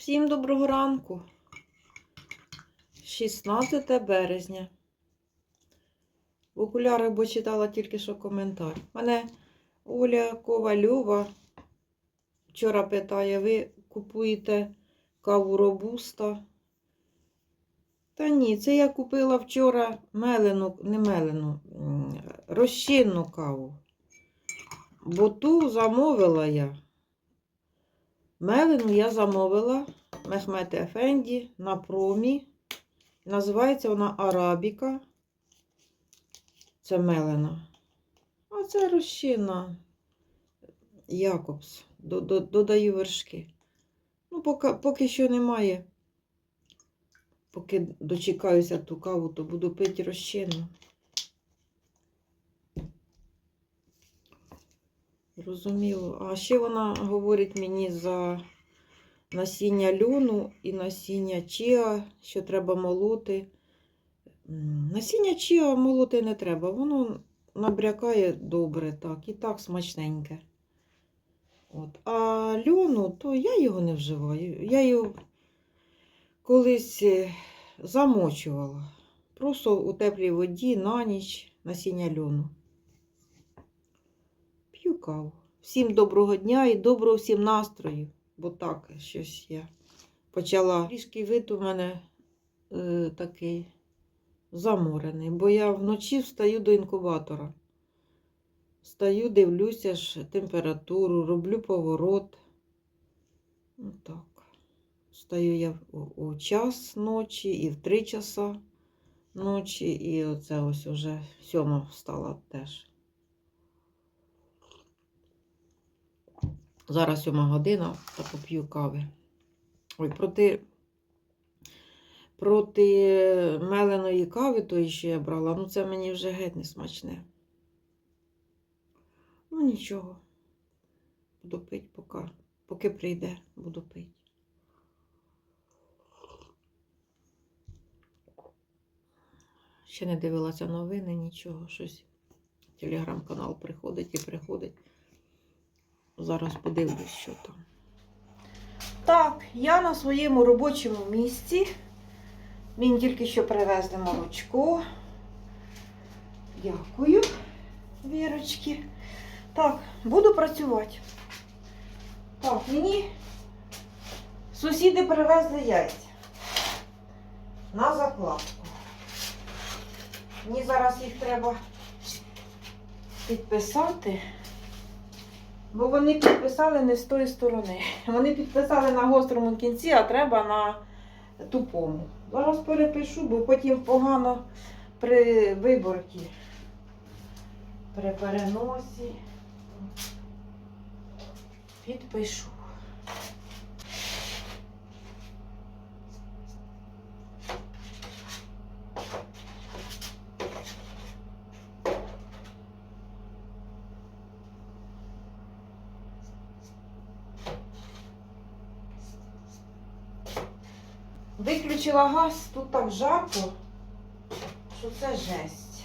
Всім доброго ранку. 16 березня. В окулярах бо читала тільки що коментар. Мене Оля Ковальова вчора питає, ви купуєте каву робуста? Та ні, це я купила вчора мелену, не мелену, розчинну каву. Бо ту замовила я. Мелену я замовила Мехмет Ефенді на промі. Називається вона Арабіка. Це мелена. А це розчина Якобс. До- до- Додаю вершки. Ну, поки, поки що немає. Поки дочекаюся ту каву, то буду пити розчинну. Зрозуміло. А ще вона говорить мені за насіння льону і насіння чіа, що треба молоти. Насіння чіа молоти не треба, воно набрякає добре, так, і так смачненьке. От. А льону, то я його не вживаю. Я його колись е, замочувала. Просто у теплій воді на ніч насіння льону. П'ю каву. Всім доброго дня і доброго всім настрою, бо так щось я почала. Трішки вид у мене е, такий заморений, бо я вночі встаю до інкубатора. Встаю, дивлюся ж температуру, роблю поворот. Отак. Встаю я у, у час ночі і в три часа ночі, і оце ось уже сьома встала теж. Зараз сьома година та поп'ю кави. Ой, проти, проти меленої кави, тої, що я брала, ну це мені вже геть не смачне. Ну нічого. Буду пити, поки, поки прийде, буду пити. Ще не дивилася новини, нічого, щось. Телеграм-канал приходить і приходить. Зараз подивлюсь, що там. Так, я на своєму робочому місці. Мені тільки що привезли молочко. Дякую, Вірочки. Так, буду працювати. Так, мені сусіди привезли яйця на закладку. Мені зараз їх треба підписати. Бо вони підписали не з тої сторони. Вони підписали на гострому кінці, а треба на тупому. Зараз перепишу, бо потім погано при виборці. При переносі. Підпишу. Виключила газ, тут так жарко, що це жесть.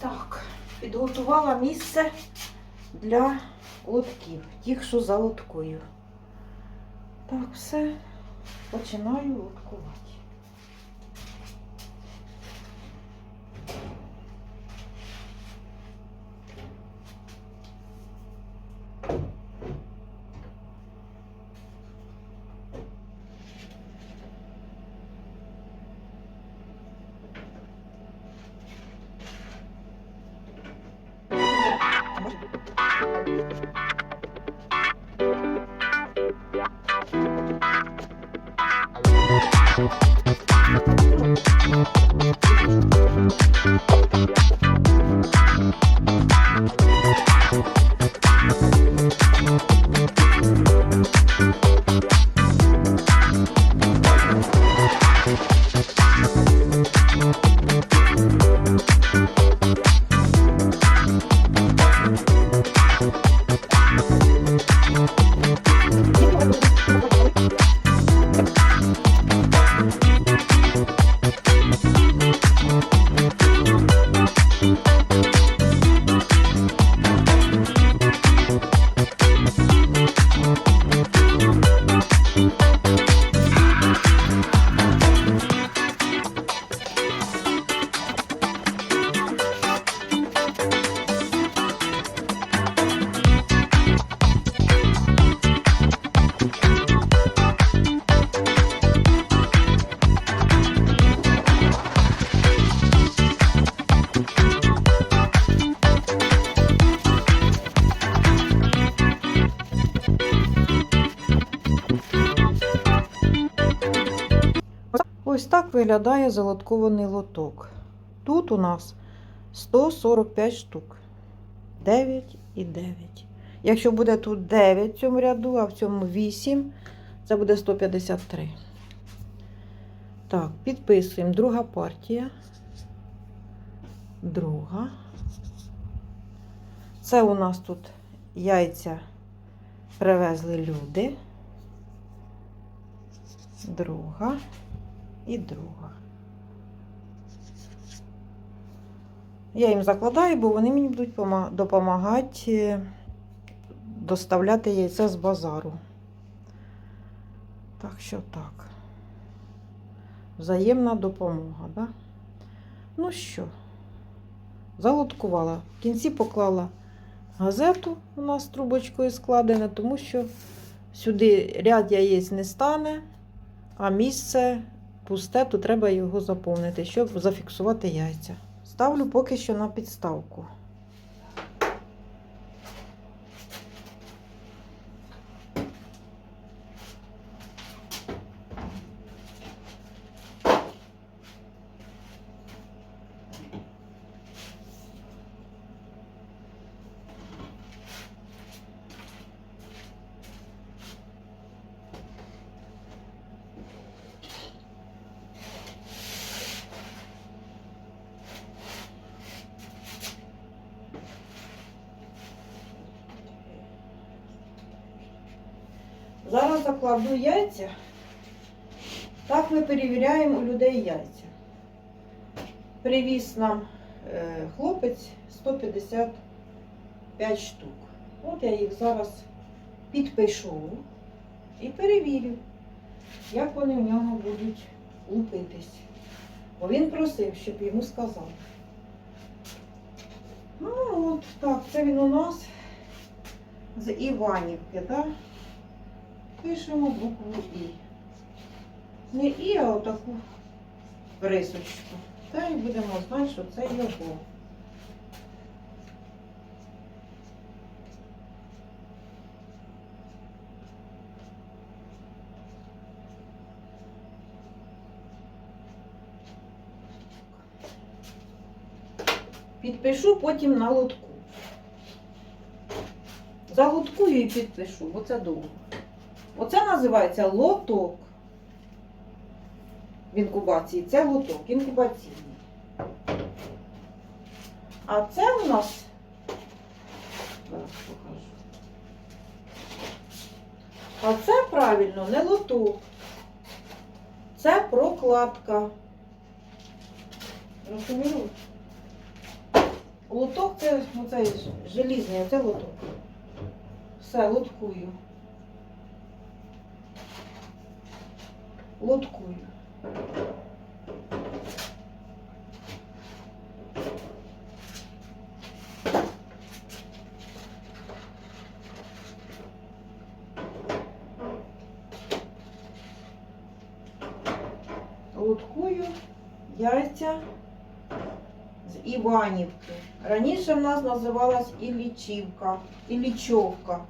Так, підготувала місце для лотків, тих, що за лоткою. Так, все, починаю лоткувати. Виглядає залоткований лоток. Тут у нас 145 штук. 9 і 9. Якщо буде тут 9 в цьому ряду, а в цьому 8, це буде 153. Так, підписуємо. Друга партія. Друга. Це у нас тут яйця привезли люди. Друга і друга. Я їм закладаю, бо вони мені будуть допомагати доставляти яйця з базару. Так що так. Взаємна допомога, да? Ну що, залоткувала. В кінці поклала газету у нас трубочкою складене, тому що сюди ряд яєць не стане, а місце пусте, то треба його заповнити, щоб зафіксувати яйця. Ставлю поки що на підставку. Зараз закладу яйця. Так ми перевіряємо у людей яйця. Привіз нам е, хлопець 155 штук. От я їх зараз підпишу і перевірю, як вони в нього будуть лупитись. Бо він просив, щоб йому сказали. Ну, от так, це він у нас з Іванівки, так? Пишемо букву І. Не І, а отаку рисочку. Та і будемо знати, що це його. Підпишу потім на лотку. Залоткую і підпишу, бо це довго. Оце називається лоток. В інкубації. Це лоток інкубаційний. А це у нас. Зараз покажу. А це правильно не лоток. Це прокладка. Розумію? Лоток це оцей желізний, а це лоток. Все, лоткую. Лоткую. Лоткую яйця з Іванівки. Раніше в нас називалась Іллічівка, Іллічовка.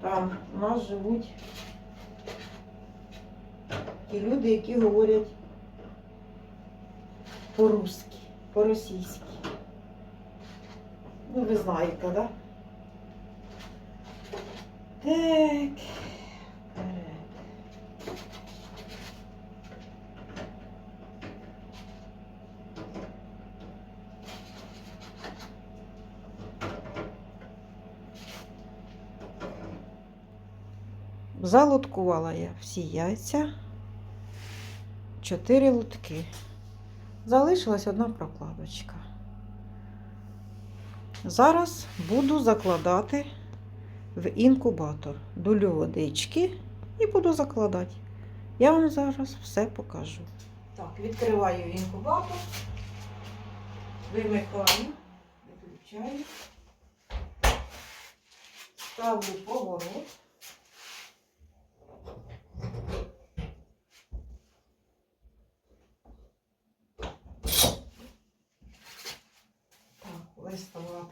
Там у нас живуть ті люди, які говорять по-русски, по-російськи. Ну, ви знаєте, так? Да? Так. вперед. Залоткувала я всі яйця. Чотири лотки. Залишилась одна прокладочка. Зараз буду закладати в інкубатор. Долю водички і буду закладати. Я вам зараз все покажу. Так, відкриваю інкубатор, вимикаю, виключаю, ставлю поворот.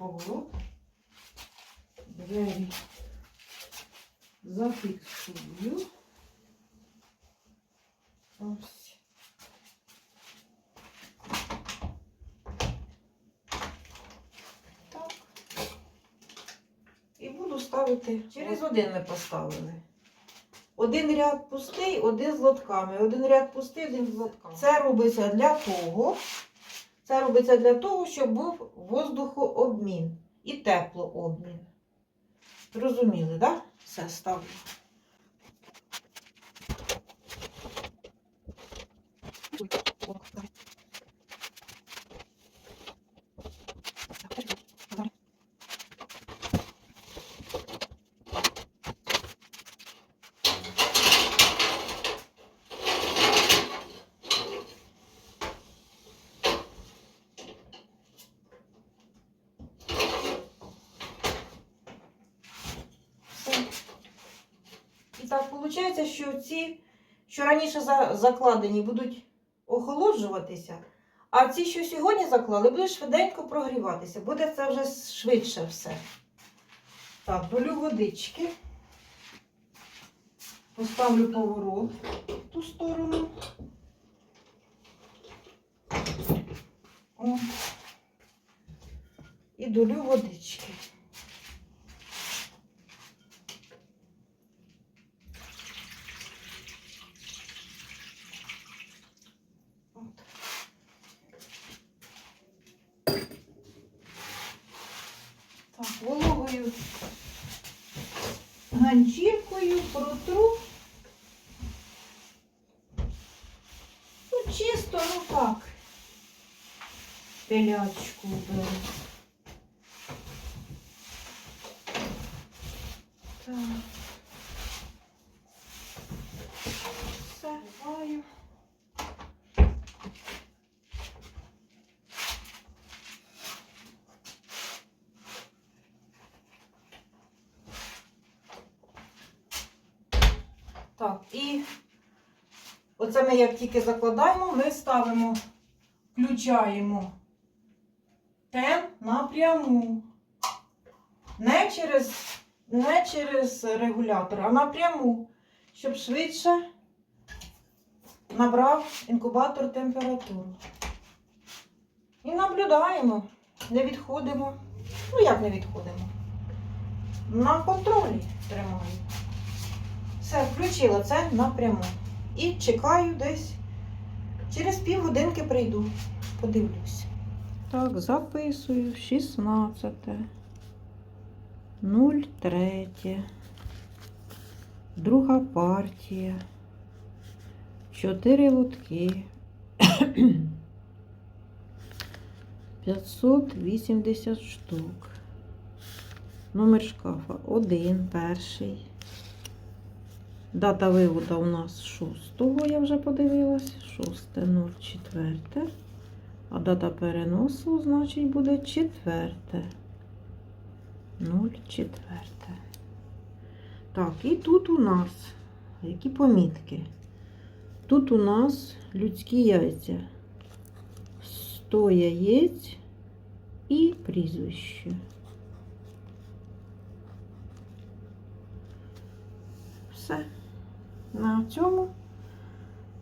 вгору, двері зафіксую. Ось. Так. І буду ставити через один ми поставили. Один ряд пустий, один з лотками. Один ряд пустий, один з лотками. Це робиться для того. Це робиться для того, щоб був воздухообмін і теплообмін. Розуміли, так? Да? Все ставлю. Все. І так виходить, що ці, що раніше закладені, будуть охолоджуватися, а ці, що сьогодні заклали, будуть швиденько прогріватися. Буде це вже швидше все. Так, долю водички. Поставлю поворот в ту сторону. О. І долю водички. Так, вологою ганчіркою протру. Ну, чисто, ну так. Пилячку беру. Так. Все, маю. Так, і оце ми як тільки закладаємо, ми ставимо, включаємо тен напряму. Не через, не через регулятор, а напряму, щоб швидше набрав інкубатор температуру. І наблюдаємо, не відходимо. Ну як не відходимо? На контролі тримаю. Все, включила це напряму. І чекаю десь. Через півгодинки прийду. Подивлюсь. Так, записую 16. 03. Друга партія. 4 лотки. 580 штук. Номер шкафа 1, перший. Дата виводу у нас 6, я вже подивилась. 6.04. А дата переносу, значить, буде 4. 04. Так, і тут у нас які помітки. Тут у нас людські яйця. 100 яєць і прізвище. Все. На цьому,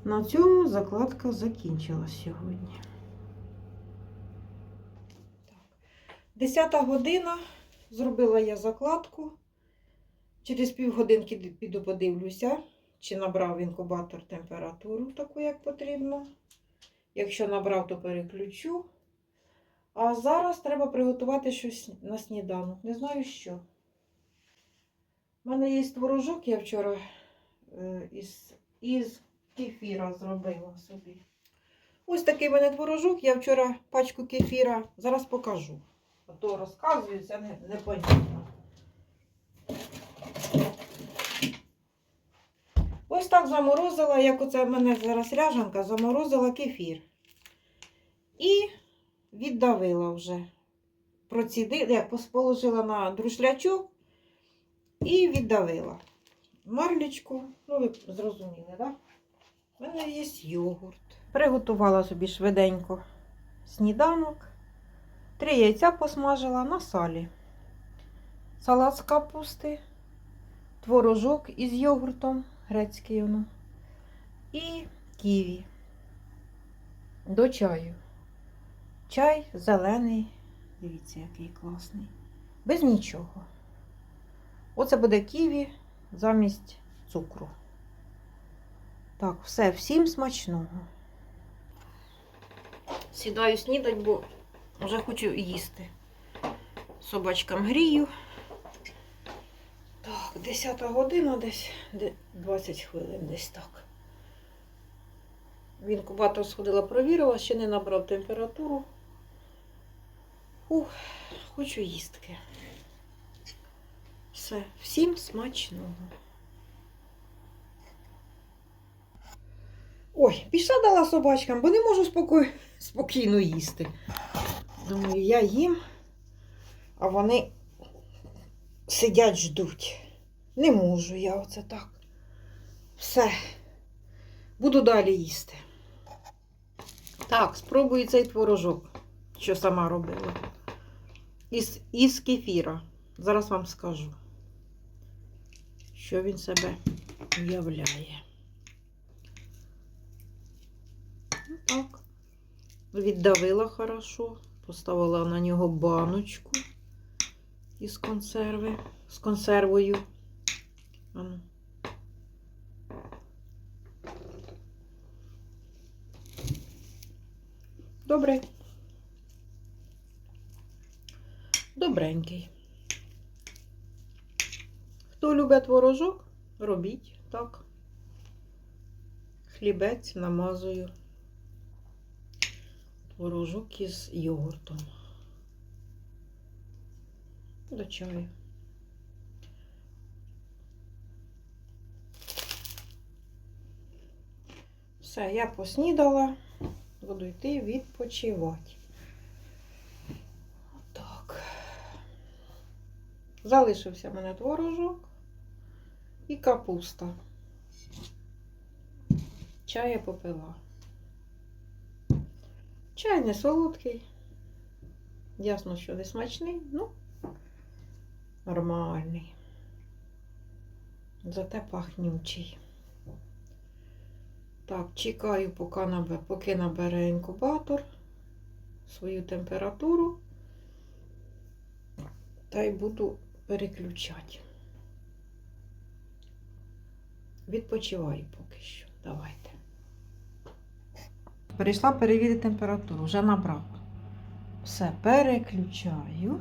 на цьому закладка закінчилась сьогодні. Десята година. Зробила я закладку. Через півгодинки піду подивлюся, чи набрав інкубатор температуру таку, як потрібно. Якщо набрав, то переключу. А зараз треба приготувати щось на сніданок. Не знаю що. У мене є творожок, я вчора із, із кефіра зробила собі. Ось такий в мене творожок. Я вчора пачку кефіра. Зараз покажу. А то розказую, це не, непонятно. Ось так заморозила, як оце в мене зараз ряжанка, заморозила кефір. І віддавила вже. Процідила, як положила на друшлячок і віддавила. Марлечку, ну ви зрозуміли, так? У мене є йогурт. Приготувала собі швиденько сніданок. Три яйця посмажила на салі. Салат з капусти, творожок із йогуртом, грецький воно, і ківі. До чаю. Чай зелений. Дивіться, який класний. Без нічого. Оце буде ківі замість цукру. Так, все, всім смачного. Сідаю снідать, бо вже хочу їсти. Собачкам грію. Так, 10 година десь, 20 хвилин десь так. В інкубатор сходила, провірила, ще не набрав температуру. Ух, хочу їстки. Все, всім смачного. Ой, пішла дала собачкам, бо не можу спокій... спокійно їсти. Думаю, я їм, а вони сидять, ждуть. Не можу я оце так. Все. Буду далі їсти. Так, спробую цей творожок, що сама робила. Із, із кефіра. Зараз вам скажу, що він себе уявляє. Ну, так. Віддавила хорошо, поставила на нього баночку із консерви, з консервою. Ану. Добре. Добренький. Хто любить творожок, робіть так. Хлібець намазую. Творожок із йогуртом. До чаю. Все, я поснідала, буду йти відпочивати. Так. Залишився в мене творожок і капуста. Чай я попила. Чай не солодкий. Ясно, що не смачний, ну, нормальний. Зате пахнючий. Так, чекаю, поки набере, поки набере інкубатор свою температуру. Та й буду переключати. Відпочиваю поки що. Давайте. Перейшла перевірити температуру, вже набрав. Все, переключаю.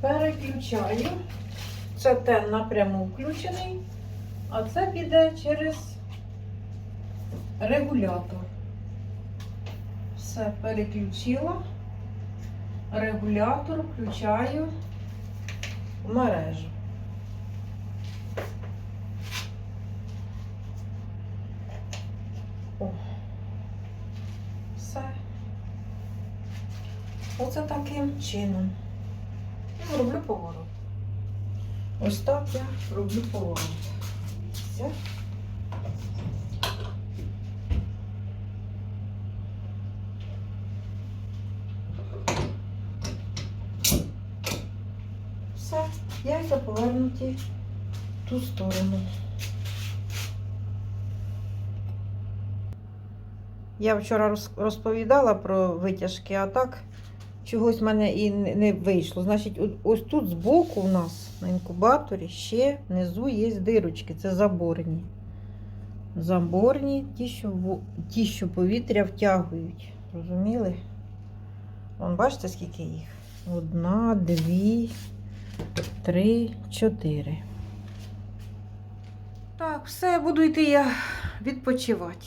Переключаю. Це тен напряму включений, а це піде через регулятор. Все, переключила. Регулятор включаю мережу. О. Все. Оце таким чином. Я Роблю поворот. Ось так я роблю поворот. Все. Все, яйця повернуті в ту сторону. Я вчора розповідала про витяжки, а так чогось в мене і не вийшло. Значить, ось тут збоку у нас на інкубаторі ще внизу є дирочки, це заборні. Заборні, ті, що, ті, що повітря втягують. Розуміли? Вон, бачите, скільки їх? Одна, дві, три, чотири. Так, все, буду йти я відпочивати.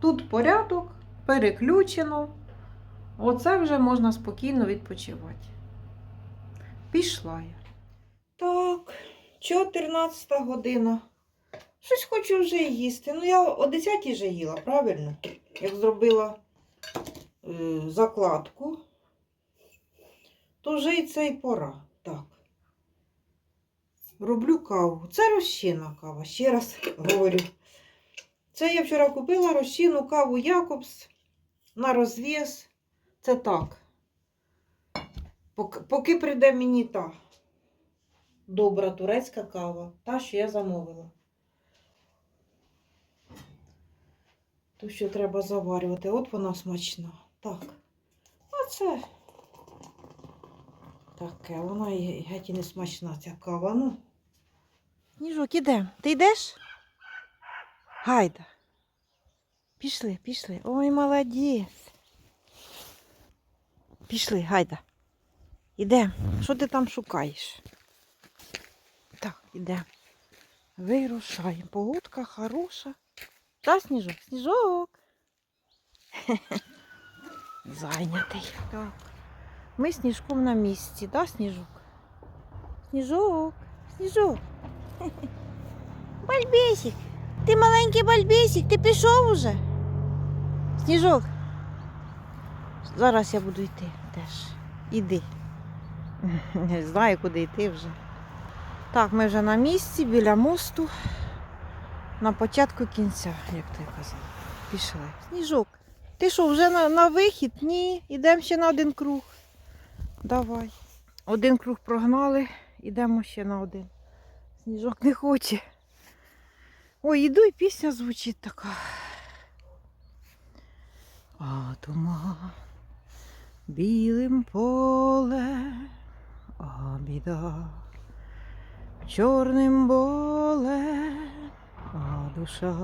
Тут порядок, переключено. Оце вже можна спокійно відпочивати. Пішла я. Так, 14 година. Щось хочу вже їсти. Ну, я о 10 вже їла, правильно? Як зробила е, закладку, то вже і це і пора. Так. Роблю каву. Це розчинна кава, ще раз говорю. Це я вчора купила розчинну каву Якобс на розв'яз. Це так. Поки, прийде мені та добра турецька кава, та, що я замовила. Ту, що треба заварювати. От вона смачна. Так. А це таке, вона і геть і не смачна ця кава. Ну. Сніжок, ідем. Ти йдеш? Гайда. Пішли, пішли. Ой, молодець. Пішли, гайда. Ідем. Що ти там шукаєш? Так, ідем. Вирушаємо. Погодка хороша. Та, сніжок, сніжок. Зайнятий. Так. Ми сніжком на місці, да, сніжок? Сніжок, сніжок. Бальбесик. Ти маленький бальбесик, ти пішов уже? Сніжок. Зараз я буду йти теж. Іди. Не знаю, куди йти вже. Так, ми вже на місці, біля мосту. На початку кінця, як ти казав. Пішли. Сніжок, ти що, вже на, на вихід? Ні, йдемо ще на один круг. Давай. Один круг прогнали, йдемо ще на один. Сніжок не хоче. Ой, іду і пісня звучить така. А туман білим поле, а біда чорним боле, а душа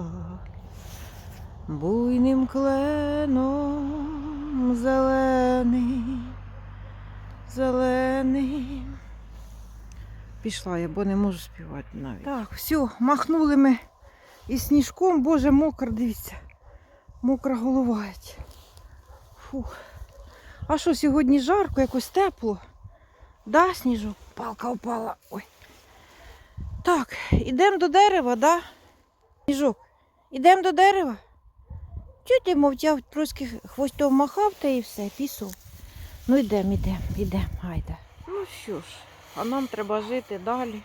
буйним кленом зелений, зелений. Пішла я, бо не можу співати навіть. Так, все, махнули ми із сніжком, боже, мокр, дивіться. Мокра голова. Фух. А що, сьогодні жарко, якось тепло? Да, сніжок? Палка впала. Ой. Так, ідемо до дерева, да? Сніжок, ідемо до дерева. Чого ти мовчав, трошки хвостом махав та і все, пішов. Ну йдемо, йдемо, йдемо, гайда. Ну що ж, а нам треба жити далі.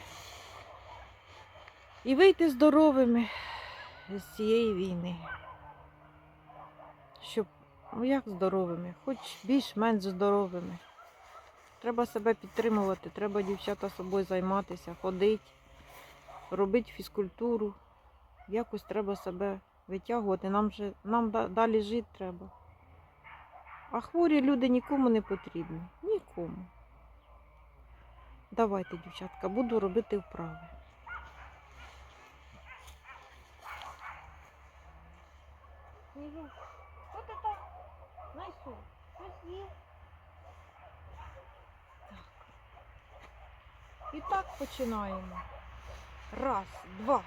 І вийти здоровими з цієї війни. Щоб, ну як здоровими, хоч більш-менш здоровими. Треба себе підтримувати, треба дівчата собою займатися, ходити, робити фізкультуру. Якось треба себе витягувати. Нам, же, нам далі жити треба. А хворі люди нікому не потрібні. Нікому. Давайте, дівчатка, буду робити вправи. Що ти так знайшов? Щось є? Так. І так починаємо. Раз, два.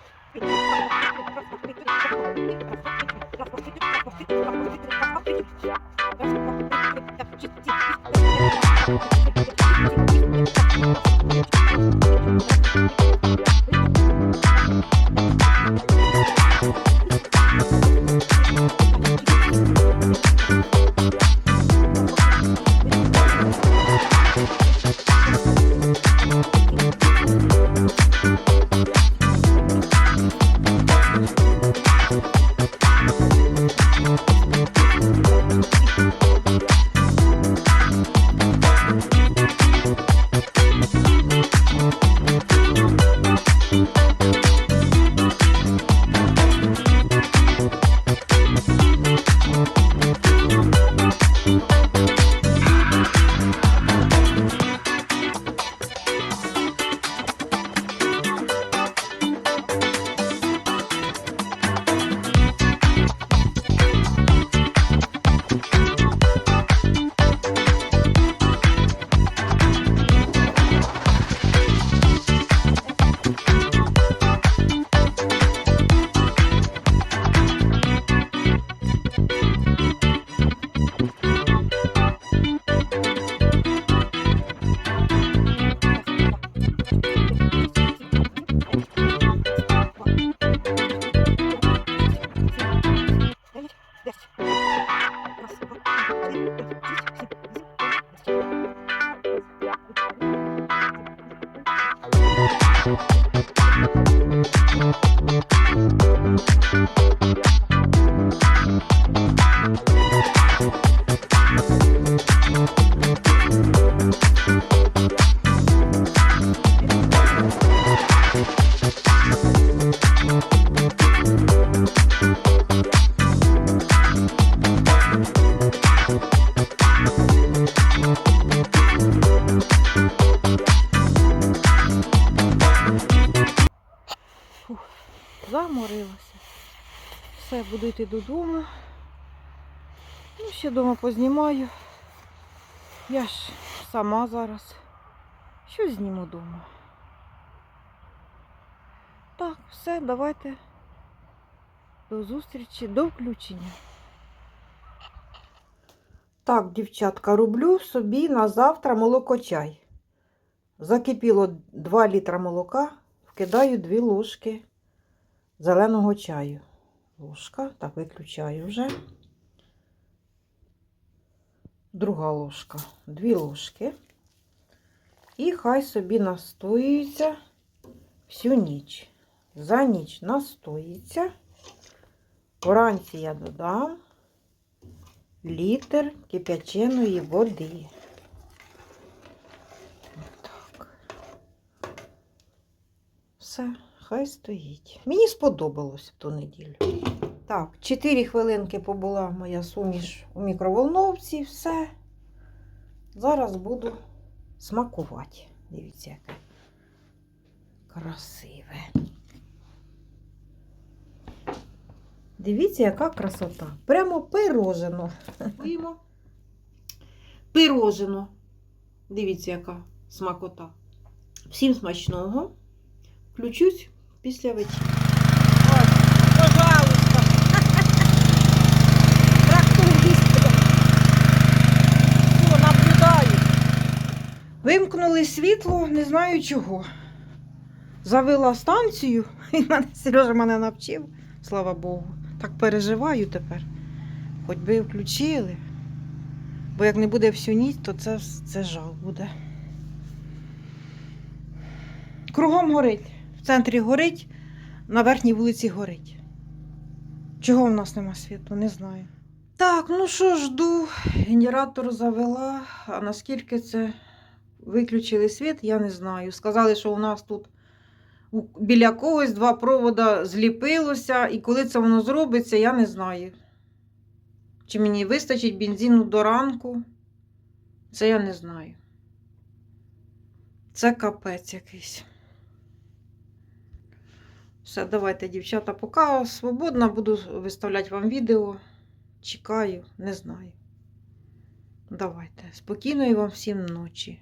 Буду йти додому. Ну, ще вдома познімаю. Я ж сама зараз. Що зніму вдома? Так, все, давайте. До зустрічі, до включення. Так, дівчатка, роблю собі на завтра молокочай. Закипіло 2 літра молока, вкидаю 2 ложки зеленого чаю. Ложка, так, виключаю вже. Друга ложка, 2 ложки. І хай собі настоюється всю ніч. За ніч настоїться. Вранці я додам літр кип'яченої води. Так. Все, хай стоїть. Мені сподобалось в ту неділю. Так, 4 хвилинки побула моя суміш у мікроволновці, все. Зараз буду смакувати. Дивіться, яке красиве. Дивіться, яка красота. Прямо пирожено. Їмо. Пирожено. Дивіться, яка смакота. Всім смачного. Включусь після вечері. Пожалуйста. Тракторист. Що, наблюдаю. Вимкнули світло, не знаю чого. Завела станцію, і мене Сережа мене навчив, слава Богу. Так переживаю тепер. Хоч би включили. Бо як не буде всю ніч, то це, це жал буде. Кругом горить. В центрі горить, на верхній вулиці горить. Чого в нас нема світу, не знаю. Так, ну що жду, генератор завела, а наскільки це виключили світ, я не знаю. Сказали, що у нас тут біля когось два провода зліпилося, і коли це воно зробиться, я не знаю. Чи мені вистачить бензину до ранку? Це я не знаю. Це капець якийсь. Все, давайте, дівчата, поки свободна, буду виставляти вам відео. Чекаю, не знаю. Давайте. Спокійної вам всім ночі.